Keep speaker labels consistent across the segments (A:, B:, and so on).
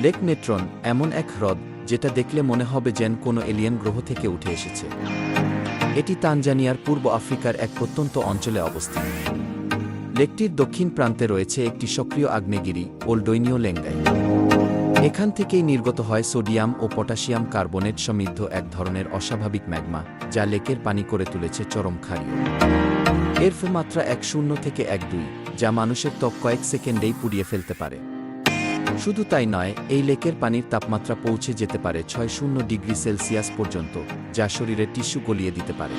A: Lake Natron এমন এক হ্রদ যেটা দেখলে মনে হবে যেন কোনো এলিয়েন গ্রহ থেকে উঠে এসেছে। এটি তানজানিয়ার পূর্ব আফ্রিকার এক প্রত্যন্ত অঞ্চলে অবস্থিত। লেকটির দক্ষিণ প্রান্তে রয়েছে একটি সক্রিয় আগ্নেয়গিরি ওল্ডৈনীয় লেঙ্গাই। এখান থেকেই নির্গত হয় সোডিয়াম ও পটাশিয়াম কার্বনেট সমৃদ্ধ এক ধরনের অস্বাভাবিক ম্যাগমা, যা লেকের পানি করে তুলেছে চরম ক্ষারীয়। এর মাত্রা এক শূন্য থেকে এক দুই, যা মানুষের ত্বক কয়েক সেকেন্ডেই পুড়িয়ে ফেলতে পারে। শুধু তাই নয়, এই লেকের পানির তাপমাত্রা পৌঁছে যেতে পারে ছয় শূন্য ডিগ্রি সেলসিয়াস পর্যন্ত, যা শরীরের টিস্যু গলিয়ে দিতে পারে।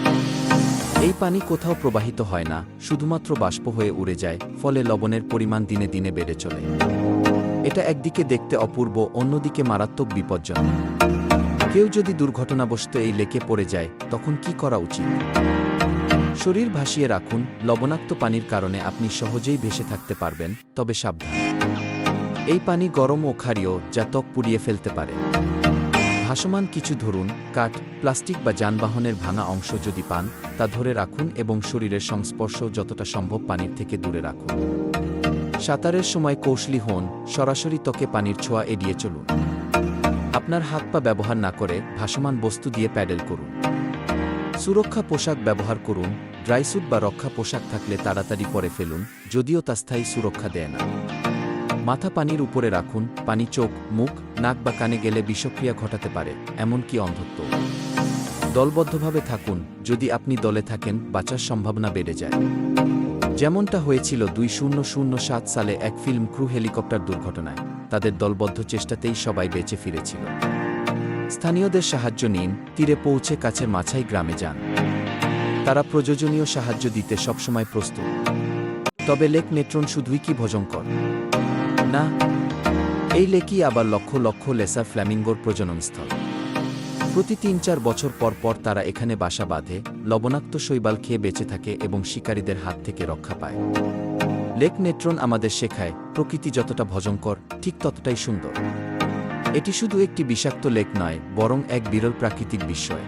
A: এই পানি কোথাও প্রবাহিত হয় না, শুধুমাত্র বাষ্প হয়ে উড়ে যায়, ফলে লবণের পরিমাণ দিনে দিনে বেড়ে চলে। এটা একদিকে দেখতে অপূর্ব, অন্যদিকে মারাত্মক বিপজ্জনক। কেউ যদি দুর্ঘটনাবশত এই লেকে পড়ে যায়, তখন কি করা উচিত? শরীর ভাসিয়ে রাখুন, লবণাক্ত পানির কারণে আপনি সহজেই ভেসে থাকতে পারবেন, তবে সাবধান। এই পানি গরম ও ক্ষারীয়, যা ত্বক পুড়িয়ে ফেলতে পারে। ভাসমান কিছু ধরুন, কাঠ, প্লাস্টিক বা যানবাহনের ভাঙা অংশ যদি পান, তা ধরে রাখুন এবং শরীরের সংস্পর্শ যতটা সম্ভব পানির থেকে দূরে রাখুন। সাঁতারের সময় কৌশলী হন, সরাসরি ত্বকে পানির ছোঁয়া এড়িয়ে চলুন। আপনার হাত পা ব্যবহার না করে ভাসমান বস্তু দিয়ে প্যাডেল করুন। সুরক্ষা পোশাক ব্যবহার করুন ড্রাইস্যুট বা রক্ষা পোশাক থাকলে তাড়াতাড়ি পরে ফেলুন, যদিও তা স্থায়ী সুরক্ষা দেয় না। মাথা পানির উপরে রাখুন, পানি চোখ, মুখ, নাক বা কানে গেলে বিষক্রিয়া ঘটাতে পারে, এমনকি অন্ধত্ব। দলবদ্ধভাবে থাকুন, যদি আপনি দলে থাকেন, বাঁচার সম্ভাবনা বেড়ে যায়। যেমনটা হয়েছিল দুই শূন্য শূন্য সাত সালে এক ফিল্ম ক্রু হেলিকপ্টার দুর্ঘটনায়, তাদের দলবদ্ধ চেষ্টাতেই সবাই বেঁচে ফিরেছিল। স্থানীয়দের সাহায্য নিন, তীরে পৌঁছে কাছের মাছাই গ্রামে যান। তারা প্রয়োজনীয় সাহায্য দিতে সবসময় প্রস্তুত। তবে লেক নেট্রন শুধুই কি ভজঙ্কর না? এই লেকই আবার লক্ষ লক্ষ লেসার ফ্ল্যামিঙ্গোর প্রজননস্থল। প্রতি তিন চার বছর পর পর তারা এখানে বাসা বাঁধে, লবণাক্ত শৈবাল খেয়ে বেঁচে থাকে এবং শিকারীদের হাত থেকে রক্ষা পায়। লেক নেট্রন আমাদের শেখায়, প্রকৃতি যতটা ভজঙ্কর, ঠিক ততটাই সুন্দর। এটি শুধু একটি বিষাক্ত লেক নয়, বরং এক বিরল প্রাকৃতিক বিস্ময়।